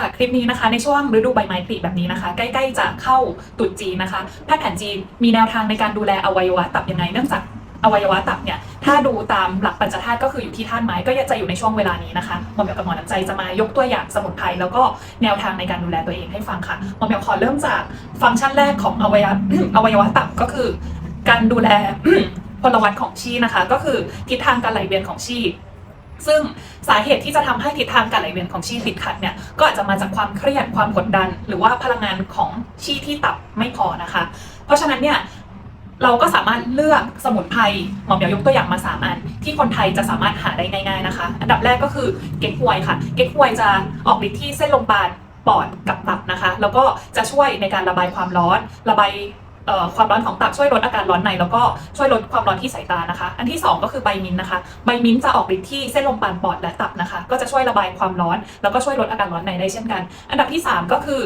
ค่ะคลิปนี้นะคะในช่วงฤดูใบไม้ผลิแบบนี้นะคะ ใกล้ๆจะเข้าตรุษจีนนะคะแพทย์แผนจีนมีแนวทางในการดูแลอวัยวะตับยังไงเนื่องจากอวัยวะตับเนี่ยถ้าดูตามหลักปัญจธาตุก็คืออยู่ที่ธาตุไม้ก็จะอยู่ในช่วงเวลานี้นะคะหมอมเบลกับหมอน้ำใจจะมายกตัวอย่างสมุนไพรแล้วก็แนวทางในการดูแลตัวเองให้ฟังค่ะหมอมเบลขอเริ่มจากฟังก์ชันแรกของอวัยวะอวัยวะตับก็คือ การดูแลพลวัตของชีนะคะ ก็คือทิศทางการไหลเวียนของชี ซึ่งสาเหตุที่จะทำให้ทิศทางการไหลเวียนของชีติดขัดเนี่ยก็อาจจะมาจากความเครียดความกดดัน หรือว่าพลังงานของชีที่ตับไม่พอนะคะ เพราะฉะนั้นเนี่ยเราก็สามารถเลือกสมุนไพรหมอมเดี๋ยวยกตัวอย่างมาสามอัน ที่คนไทยจะสามารถหาได้ง่ายๆนะคะ อันดับแรกก็คือเก๊กฮวยค่ะ เก๊กฮวยจะออกฤทธิ์ที่เส้นลมปานปอดกับตับนะคะ แล้วก็จะช่วยในการระบายความร้อน ระบาย ความร้อนของตับช่วยลดอาการร้อนในแล้วก็ช่วยลดความร้อนที่สายตานะคะ อันที่ 2 ก็คือใบมิ้นนะคะ ใบมิ้นจะออกฤทธิ์ที่เส้นลมปานปอดและตับนะคะ ก็จะช่วยระบายความร้อน แล้วก็ช่วยลดอาการร้อนในได้เช่นกัน อันดับที่ 3 ก็คือ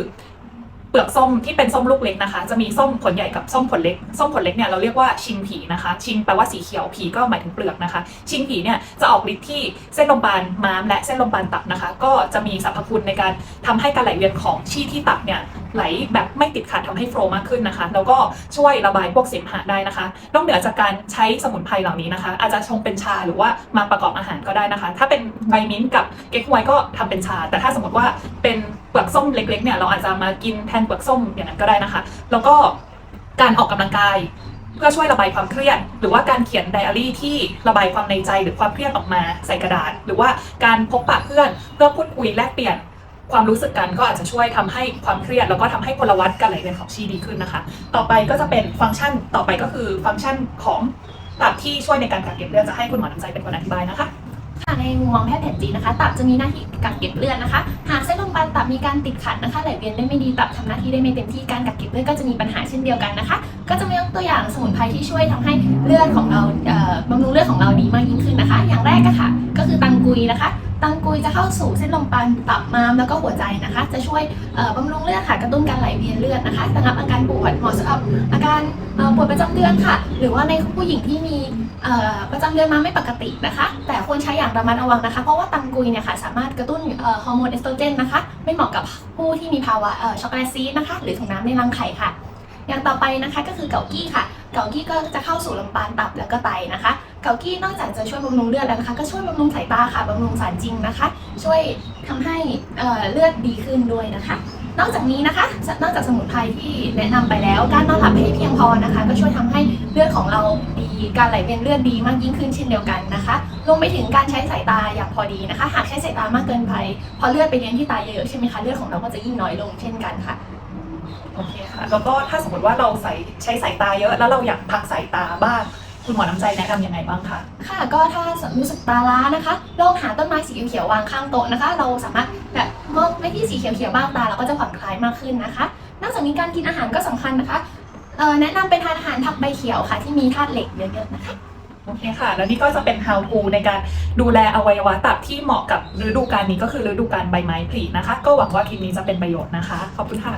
เปลือกส้มที่เป็นส้มลูกเล็กนะคะ จะมีส้มผลใหญ่กับส้มผลเล็ก ส้มผลเล็กเนี่ยเราเรียกว่าชิงผีนะคะ ชิงแปลว่าสีเขียวผีก็หมายถึงเปลือกนะคะ ชิงผีเนี่ยจะออกฤทธิ์ที่เส้นลมปานม้ามและเส้นลมปานตับนะคะ ก็จะมีสรรพคุณในการทำให้การไหลเวียนของชีที่ตับเนี่ยไหลแบบไม่ติดขัดทำให้โฟลว์มากขึ้นนะคะ แล้วก็ช่วยระบายพวกเสมหะได้นะคะนอกเหนือจากการใช้สมุนไพรเหล่านี้นะคะ อาจจะชงเป็นชาหรือว่ามาประกอบอาหารก็ได้นะคะ ถ้าเป็นใบมิ้นท์กับเก๊กฮวยก็ทำเป็นชา แต่ถ้าสมมติว่าเป็น เปลือกส้มเล็กๆเนี่ยเราอาจจะมากินแทนเปลือกส้มอย่างนั้นก็ได้นะคะ แล้วก็การออกกำลังกายเพื่อช่วยระบายความเครียด หรือว่าการเขียนไดอารี่ที่ระบายความในใจหรือความเครียดออกมาใส่กระดาษ หรือว่าการพบปะเพื่อนเพื่อพูดคุยแลกเปลี่ยนความรู้สึกกันก็อาจจะช่วยทำให้ความเครียด แล้วก็ทำให้พลวัตการไหลเวียนของชีดีขึ้นนะคะ ต่อไปก็จะเป็นฟังก์ชันต่อไปก็คือฟังก์ชันของตับที่ช่วยในการกักเก็บเลือดจะให้คุณหมอน้ำใจเป็นคนอธิบายนะคะค่ะในมุมมองแพทย์แผนจีนนะคะ ตับจะมีหน้าที่กักเก็บเลือดนะคะ หากเส้นับมีการติดขัดนะคะไหลเวียนได้ไม่ดีตับทำหน้าที่ได้ไม่เต็มที่การกักเก็บเลือดก็จะมีปัญหาเช่นเดียวกันนะคะ ก็จะมียกตัวอย่างสมุนไพรที่ช่วยทำให้เลือดของเราเอ่อบำรุงเลือดของเราดีมากยิ่งขึ้นนะคะ อย่างแรกก็ค่ะ ก็คือตังกุยนะคะ ตังกุยจะเข้าสู่เส้นลมปานตับม้ามแล้วก็หัวใจนะคะ จะช่วยบำรุงเลือดค่ะกระตุ้นการไหลเวียนเลือดนะคะระงับอาการปวดเหมาะสำหรับอาการปวดประจำเดือนค่ะ หรือว่าในผู้หญิงที่มีประจำเดือนมาไม่ปกตินะคะ แต่ควรใช้อย่างระมัดระวังนะคะ เพราะว่าตังกุยเนี่ยค่ะสามารถกระตุ้นฮอร์โมนเอสโตรเจนนะคะ ไม่เหมาะกับผู้ที่มีภาวะช็อกโกแลตซีนะคะ หรือถุงน้ำในรังไข่ค่ะ อย่างต่อไปนะคะก็คือเกากี้ค่ะ เกากี้ก็จะเข้าสู่ลำปานตับแล้วก็ไตนะคะ เกากี้นอกจากจะช่วยบำรุงเลือดแล้วนะคะ ก็ช่วยบำรุงสายตาค่ะบำรุงสารจริงนะคะ ช่วยทำให้เลือดดีขึ้นด้วยนะคะ นอกจากนี้นะคะ นอกจากสมุนไพรที่แนะนำไปแล้ว การนอนหลับให้เพียงพอนะคะ ก็ช่วยทำให้เลือดของเราดีการไหลเวียนเลือดดีมากยิ่งขึ้นเช่นเดียวกันนะคะรวมไปถึงการใช้สายตาอย่างพอดีนะคะ หากใช้สายตามากเกินไปพอเลือดไปเลี้ยงที่ตาเยอะใช่ไหมคะเลือดของเราก็จะยิ่งน้อยลงเช่นกันค่ะโอเคค่ะแล้วก็ถ้าสมมติว่าเราใส่ใช้สายตาเยอะแล้วเราอยากพักสายตาบ้าง คุณหมอน้ำใจแนะนำยังไงบ้างคะ ค่ะก็ถ้ารู้สึกตาล้านะคะลองหาต้นไม้สีเขียวๆวางข้างโต๊ะนะคะ เราสามารถแบบมองไปที่สีเขียวๆบ้างตาเราก็จะผ่อนคลายมากขึ้นนะคะ นอกจากนี้การกินอาหารก็สำคัญนะคะเอ่อแนะนำเป็นทานอาหารผักใบเขียวค่ะ ที่มีธาตุเหล็กเยอะๆนะคะโอเคค่ะ แล้วนี่ก็จะเป็น how to ในการดูแลอวัยวะตับที่เหมาะกับฤดูกาลนี้ก็คือฤดูกาลใบไม้ผลินะคะ ก็หวังว่าคลิปนี้จะเป็นประโยชน์นะคะ ขอบคุณค่ะ